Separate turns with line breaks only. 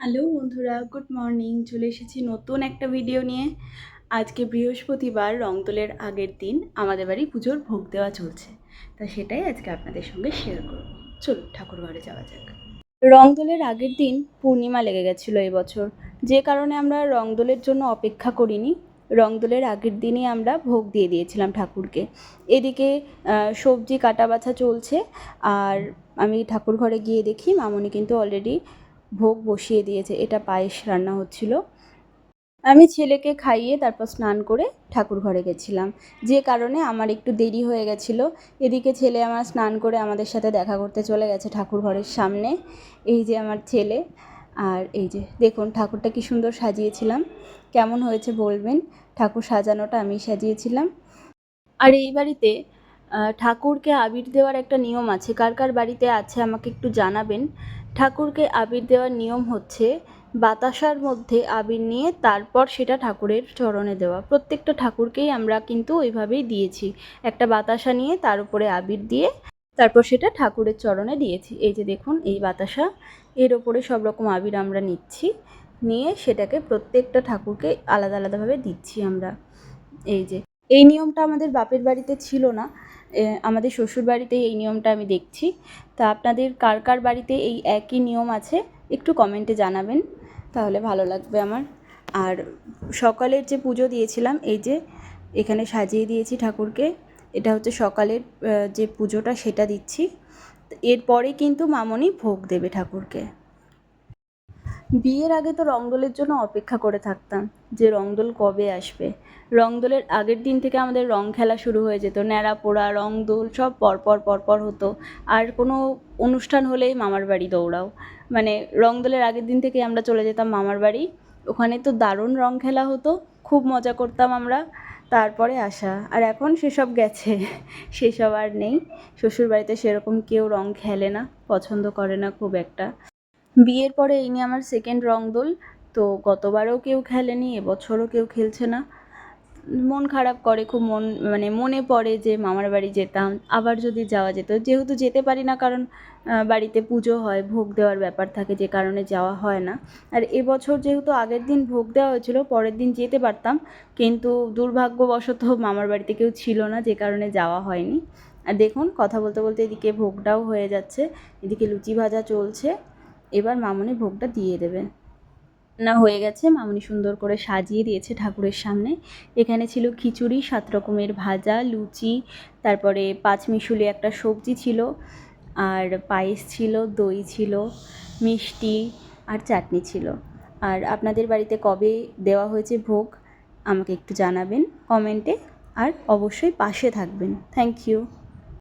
Hello বন্ধুরা, good morning. চলে এসেছি নতুন একটা ভিডিও নিয়ে। আজকে বৃহস্পতিবার রংতলের আগের দিন আমাদের বাড়ি পুজোর ভোগ দেওয়া চলছে। তা সেটাই আজকে আপনাদের সঙ্গে শেয়ার করব। চলুন ঠাকুর ঘরে যাওয়া যাক। রংদোলের আগের দিন পূর্ণিমা লেগে গেছিল এবছর যে কারণে আমরা রংদোলের জন্য অপেক্ষা করিনি। রংদোলের আগের দিনই আমরা ভোগ দিয়ে দিয়েছিলাম ঠাকুরকে। এদিকে সবজি কাটা বাছা চলছে। আর আমি ঠাকুর ঘরে গিয়ে দেখি মামনি কিন্তু অলরেডি ভোগ বসিয়ে দিয়েছে, এটা পায়েস রান্না হচ্ছিল। আমি ছেলেকে খাইয়ে তারপর স্নান করে ঠাকুর ঘরে গেছিলাম। যে কারণে আমার একটু দেরি হয়ে গেছিল। এদিকে ছেলে আমার স্নান করে আমাদের সাথে দেখা করতে চলে গেছে ঠাকুর ঘরের সামনে। এই যে আমার ছেলে, আর এই যে দেখুন ঠাকুরটা কি সুন্দর সাজিয়েছিলাম। কেমন হয়েছে বলবেন? ঠাকুর সাজানোটা আমি সাজিয়েছিলাম। আর এই বাড়িতে ঠাকুরকে আবির দেওয়ার একটা নিয়ম আছে। কার কার বাড়িতে আছে আমাকে একটু জানাবেন। ঠাকুরকে আবির দেওয়ার নিয়ম হচ্ছে, বাতাসার মধ্যে আবির নিয়ে তারপর সেটা ঠাকুরের চরণে দেওয়া। প্রত্যেকটা ঠাকুরকেই আমরা কিন্তু ওইভাবেই দিয়েছি। একটা বাতাসা নিয়ে তার উপরে আবির দিয়ে তারপর সেটা ঠাকুরের চরণে দিয়েছি। এই যে দেখুন, এই বাতাসা, এর ওপরে সব রকম আবির আমরা নিচ্ছি। নিয়ে সেটাকে প্রত্যেকটা ঠাকুরকে আলাদা আলাদাভাবে দিচ্ছি আমরা। এই যে এই নিয়মটা আমাদের বাপের বাড়িতে ছিল না। আমাদের শ্বশুর বাড়িতেই এই নিয়মটা আমি দেখছি। তা আপনাদের কার কার বাড়িতে এই একই নিয়ম আছে, একটু কমেন্টে জানাবেন, তাহলে ভালো লাগবে আমার। আর সকালের যে পুজো দিয়েছিলাম, এই যে এখানে সাজিয়ে দিয়েছি ঠাকুরকে, এটা হচ্ছে সকালের যে পুজোটা সেটা দিচ্ছি। এরপরে কিন্তু মামনি ভোগ দেবে ঠাকুরকে। বিয়ের আগে তো রংদোলের জন্য অপেক্ষা করে থাকতাম যে রংদোল কবে আসবে। রংদোলের আগের দিন থেকে আমাদের রং খেলা শুরু হয়ে যেত। ন্যাড়া পোড়া, রংদোল সব পরপর পরপর হতো। আর কোনো অনুষ্ঠান হলেই মামার বাড়ি দৌড়াও। মানে রংদোলের আগের দিন থেকে আমরা চলে যেতাম মামার বাড়ি। ওখানে তো দারুণ রং খেলা হতো। খুব মজা করতাম আমরা। তারপরে আসা। আর এখন সেসব গেছে। সেসব আর নেই। শ্বশুরবাড়িতে সেরকম কেউ রং খেলে না, পছন্দ করে না খুব একটা। বিয়ের পরে এই নিয়ে আমার সেকেন্ড রং দোল। তো গতবারও কেউ খেলেনি, এবছরও কেউ খেলছে না। মন খারাপ করে, খুব মন মানে মনে পড়ে যে মামার বাড়ি যেতাম, আবার যদি যাওয়া যেত। যেহেতু যেতে পারি না, কারণ বাড়িতে পুজো হয়, ভোগ দেওয়ার ব্যাপার থাকে, যে কারণে যাওয়া হয় না। আর এবছর যেহেতু আগের দিন ভোগ দেওয়া হয়েছিল, পরের দিন যেতে পারতাম। কিন্তু দুর্ভাগ্যবশত মামার বাড়িতে কেউ ছিল না, যে কারণে যাওয়া হয়নি। আর দেখুন, কথা বলতে বলতে এদিকে ভোগটাও হয়ে যাচ্ছে, এদিকে লুচি ভাজা চলছে। এবার মামনি ভোগটা দিয়ে দেবে। না হয়ে গেছে, মামনি সুন্দর করে সাজিয়ে দিয়েছে ঠাকুরের সামনে। এখানে ছিল খিচুড়ি, সাত রকমের ভাজা, লুচি, তারপরে পাঁচমিশুলি একটা সবজি ছিল, আর পায়েস ছিল, দই ছিল, মিষ্টি আর চাটনি ছিল। আর আপনাদের বাড়িতে কবে দেওয়া হয়েছে ভোগ, আমাকে একটু জানাবেন কমেন্টে, আর অবশ্যই পাশে থাকবেন। Thank you.